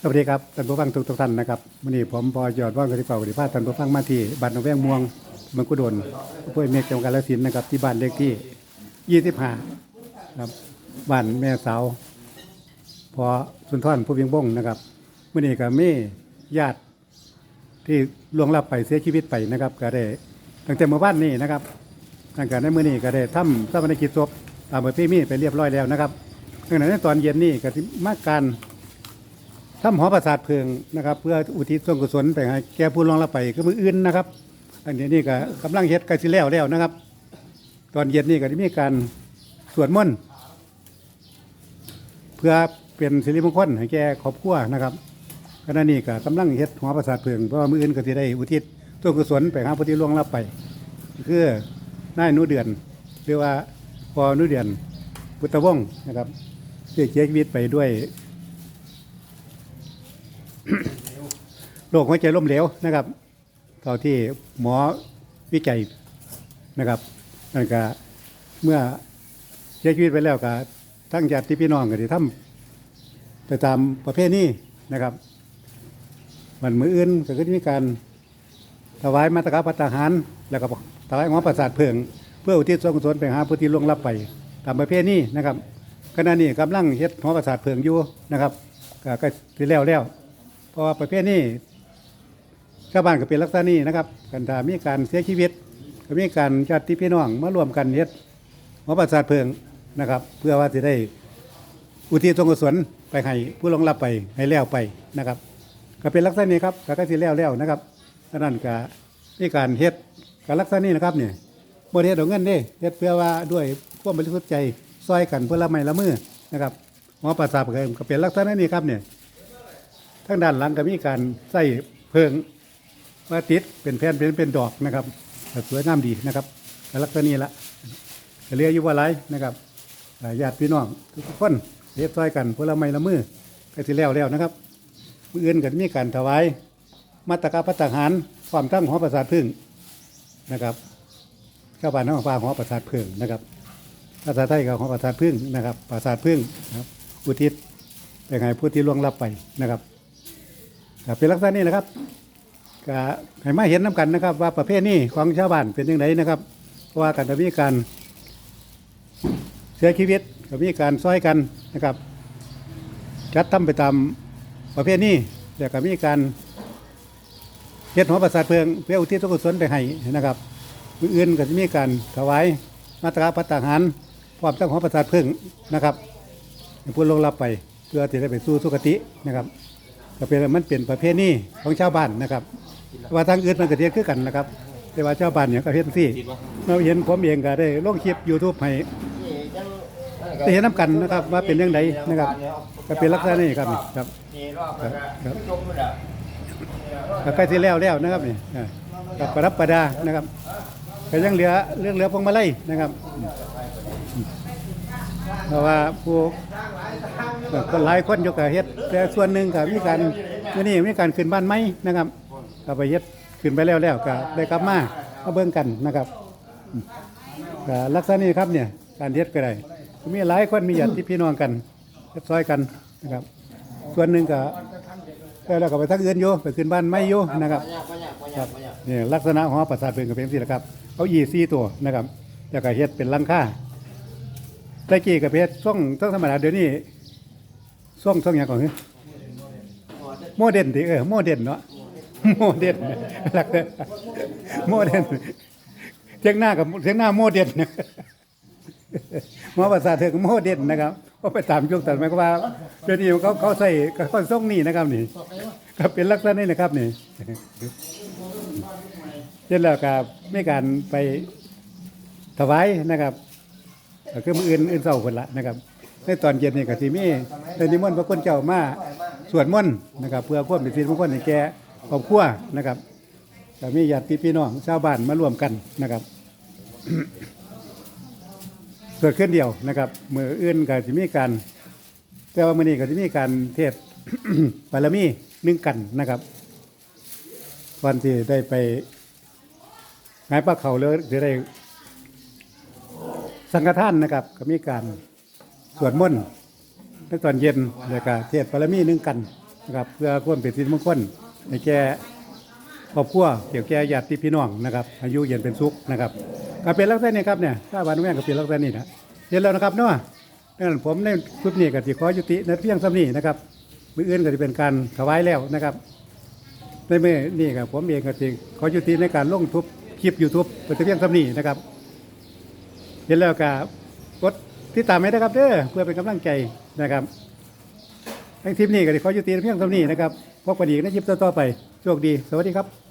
สวัสดีครับท่านผู้ฟังทุกทุกท่านนะครับวันนี้ผมพอยอดว่างกระติเป่ากระติพาท่านผู้ฟังมาที่บ้านหนองแวงม่วงเมืองกุดลอำเภอเมฆจังหวัดกาฬสินธุ์นะครับที่บ้านเลขที่ 25ครับบ้านแม่สาวพอสุนทรผู้เวียงบงนะครับวันนี้ก็มีญาติที่ล่วงลับไปเสียชีวิตไปนะครับ ก็ได้ตั้งแต่เมื่อวานนี้นะครับทางการในมือนี้ก็ได้ทำสมนกิจศพตามประเพณีไปเรียบร้อยแล้วนะครับดังนั้นในตอนเย็นนี้ก็สิมาการ ทำหอประสาทเพลิงนะครับ เพื่ออุทิศส่วนกุศลไปให้แก่ผู้ล่วงลับไปก็มืออื่นนะครับ อันนี้นี่ก็กำลังเฮ็ดใกล้สิแล้วแล้วนะครับ ตอนเย็นนี่ก็จะมีการสวดมนต์เพื่อเป็นสิริมงคลให้แก่ครอบครัวนะครับขณะนี้ก็กำลังเฮ็ดหอประสาทเพลิงเพราะว่ามืออื่นก็สิได้อุทิศส่วนกุศลไปหาผู้ที่ล่วงลับไปคือนายนุเดือนหรือว่าพอนุเดือนพุทธวงศ์นะครับที่เสียชีวิตไปด้วย โรคหัวใจล้มเหลวนะครับเท่าที่หมอวิจัยนะครับนั่นก็เมื่อเสียชีวิตไปแล้วก็ทั้งญาติพี่น้องก็ที่ทำไปตามประเภทนี้นะครับวันมืออื่นก็คือมีการถวายมาตรการพัฒหารแล้วก็ถวายหัวประสาทเพิงเพื่ออุทิศส่วนกุศลไปหาผู้ที่ล่วงลับไปตามประเภทนี้นะครับขณะนี้กำลังเฮ็ดหัวประสาทเพิงอยู่นะครับก็ก็สิแล้วแล้วเพราะว่าประเภทนี้าวบ้านก็เป็นลักษณะนี้นะครับกันถ้ามีการเสียชีวิตก็มีการญาติพี่น้องมารวมกันเฮ็ดหมอประสาทเพิงนะครับ เพื่อว่าจะได้อุทิศส่วนกุศลไปให้ผู้ลงรับไปให้แล้วไปนะครับ ก็เป็นลักษณะนี้ครับก็ก็สิแล้วแล้วนะครับดังนั้นก็มีการเฮ็ดการลักษณะนี้นะครับเนี่ยบ่ได้เฮ็ดเอาเงินเด้เฮ็ดเพื่อว่าด้วยความบริสุทธิ์ใจซอยกันเพื่อละไม้ละมือนะครับหมอประสาทเพิงก็เป็นลักษณะนี้ครับเนี่ยทางด้านหลังก็มีการใส่เพิง ว่าติดเป็นแผ่นเป็นเป็นดอกนะครับสวยงามดีนะครับลักษณะนี้ละเรียกอยู่ว่าไรนะครับญาติพี่น้องทุกคนเรียบร้อยกันพลไม้ละมือก็สิแล้วแล้วนะครับมืออื่นก็มีการถวายมาตรการพัฒหารความตั้งหอประสาทพึ่งนะครับชาวบ้านน้องฟ้าหอประสาทพึ่งนะครับภาษาไทยก็หอประสาทพึ่งนะครับประสาทพึ่งนะครับอุทิศไปให้ผู้ที่ล่วงลับไปนะครับเป็นลักษณะนี้นะครับ ก็ให้มาเห็นน้กันนะครับ ว่าประเภทนี้ของชาวบ้านเป็นยังไงนะครับเพราะว่าการมีการเสียชีวิตก็มีการซ้อยกันนะครับจัดทำไปตามประเภทนี้แล้วก็มีการเฮ็ดหัวประสาทเพลิงเพื่ออุทิศส่วนกุศลไปให้นะครับมืออื่นก็จะมีการถวายมาตราพัฒหารพร้อมตั้งหัวประสาทเพลิงนะครับให้ผู้ลงรับไปเพื่อที่จะไปสู่สุคตินะครับก็เป็นมันเป็นประเพณีของชาวบ้านนะครับ ว่าทางอื่นมันก็เทียคือกันนะครับ แต่ว่าชาวบ้านเนี่ยก็เห็นสิเราเห็นผมเองก็ได้ลงคลิป YouTube ให้ได้เห็นน้ำกันนะครับว่าเป็นยังไงนะครับก็เป็นลักษณะนี้ครับครับครับครับก็ใกล้ที่แล้วแล้วนะครับนี่กับประดับประดานะครับก็ยังเหลือเรื่องเหลือพวงมาลัยนะครับเพราะว่าผู้ก็หลายคนยู่กับเฮ็ดแต่ส่วนหนึ่งก็มีการนี้มีการขึ้นบ้านไหมนะครับ ก็ไปเฮ็ดขึ้นไปแล้วแล้วก็ได้กลับมามาเบิ่งกันนะครับก็ลักษณะนี้ครับเนี่ยการเฮ็ดก็ได้มีหลายคนมีญาติพี่น้องกันเฮ็ดซอยกันนะครับ ส่วนหนึ่งก็แล้วเราก็ไปทางอื่นอยู่ไปขึ้นบ้านไม้อยู่นะครับครับนี่ลักษณะของประสาทเพิงกับเป็นสิละครับเขายีซี่ตัวนะครับแล้วก็เฮ็ดเป็นลังค่าตะกี้กับเพชรช่องช่องธรรมดาเดี๋ยวนี้ช่องช่องอย่างก่อนคือโมเดนติเออโมเดนเนาะ โมเดนหลักโมเดนเทียงหน้ากับเทียงหน้าโมเดนหมอประสาทเพิงโมเดนนะครับก็ไปตามยุคแต่หมายความว่าเดี๋ยวนี้เขาเขาใส่เขาส่งนี่นะครับนี่ก็เป็นลักษณะนี้นะครับนี่เสร็จแล้วก็ไมีการไปถวายนะครับก็คือมืออื่นอื่นเศร้าคนละนะครับในตอนเย็นนี่ก็สิมีได้นิมนต์พระคุณเจ้ามาสวดมนต์นะครับ เพื่อความเป็นสิริมงคลให้แก่ ครอบครัวนะครับก็มีญาติพี่น้องชาวบ้านมารวมกันนะครับสวดขึ้นเดียวนะครับมืออื่นก็จะมีการแต่ว่ามื้อนี้ก็จะมีการเทศบารมีนึ่งกันนะครับ วันที่ได้ไปงานปลาเขาเลยจะได้สังฆทานนะครับ ก็มีการสวดมนต์ในตอนเย็นแล้วก็เทศน์ปรมีนึ่งกันนะครับ เพื่อความเป็นสิริมงคล ให้แก่ครอบครัวเกี่ยวแก่ญาติพี่น้องนะครับอายุเย็นเป็นสุขนะครับก็เป็นลักษณะนี้ครับเนี่ยถ้าวันแม่ก็เป็นลักษณะนี้นะเห็นแล้วนะครับเนาะนั้นผมในคลิปนี้ก็สิขอยุติในเพียงสำนี้นะครับมืออื่นก็จะเป็นการถวายแล้วนะครับในเมื่อนี่ครับผมเองก็สิขอยุติในการลงทุบคลิป YouTube เป็นเพียงสำนี้นะครับเห็นแล้วก็กดติดตามให้นะครับเด้อเพื่อเป็นกำลังใจนะครับ คลิปนี้ก็ขอยุติเพียงเท่านี้นะครับพบกันอีกในคลิปต่อๆไปโชคดี สวัสดีครับ